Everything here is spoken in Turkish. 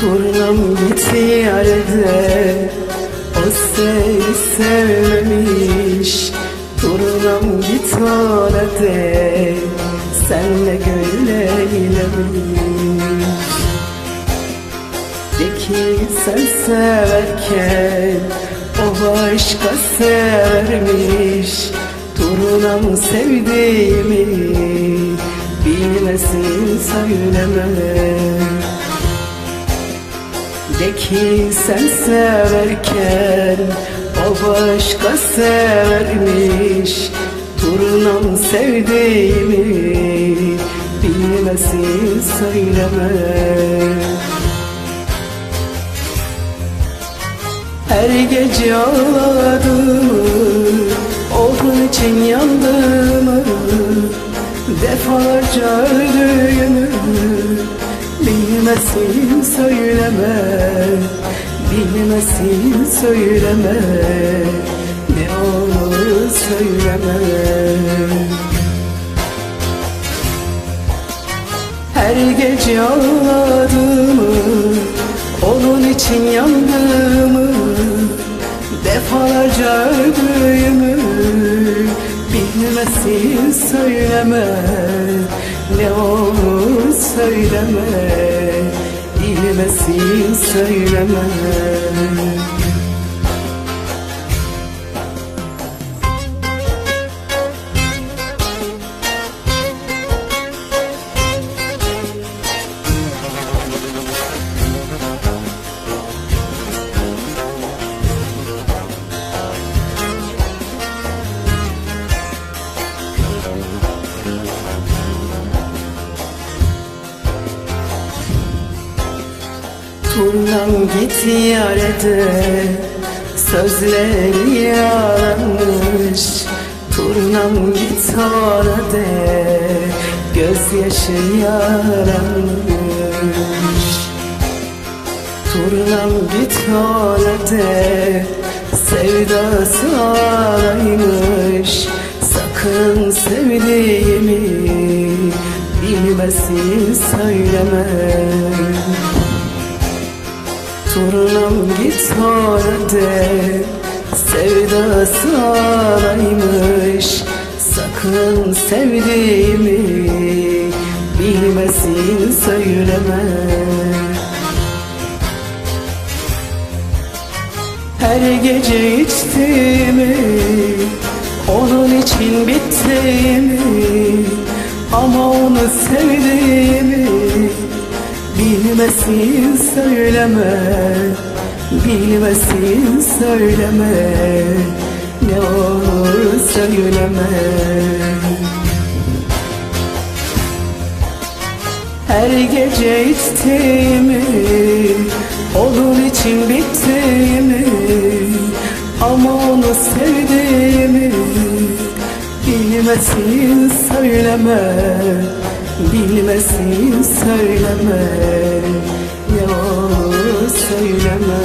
Turnam gitti yerde O seni sevmemiş. Turnam git orada Senle gönül eylemiş De ki sen severken O başka severmiş. Turnam sevdiğimi Bilmesin söyleme de ki sen severken o başka severmiş. Turnam sevdiğimi bilmesin söyleme. Her gece ağladım Onun için yandım Defalarca öldüğümü Bilmesin söyleme. Bilmesin söyleme. Ne olur söyleme. Her gece ağladığımı Onun için yandığımı Defalarca öldüğümü Bilmesin söyleme. Ne olur söyleme Bilmesin söyleme Turnam gitti yerde Sözleri yalanmış. Turnam git orada Gözyaşı yaranmış Turnam git orada Sevdası ağlaymış Sakın sevdiğimi Bilmesin söyleme Turnam git orada Sevdası ağlaymış Sakın sevdiğimi Bilmesin söyleme. Her gece içtiğimi Onun için bittiğimi Ama onu sevdiğimi Bilmesin söyleme. Bilmesin söyleme. Ne olur söyleme. Her gece içtiğimi Onun için bittiğimi Ama onu sevdiğimi Bilmesin söyleme Bilmesin söyleme. Olur söyleme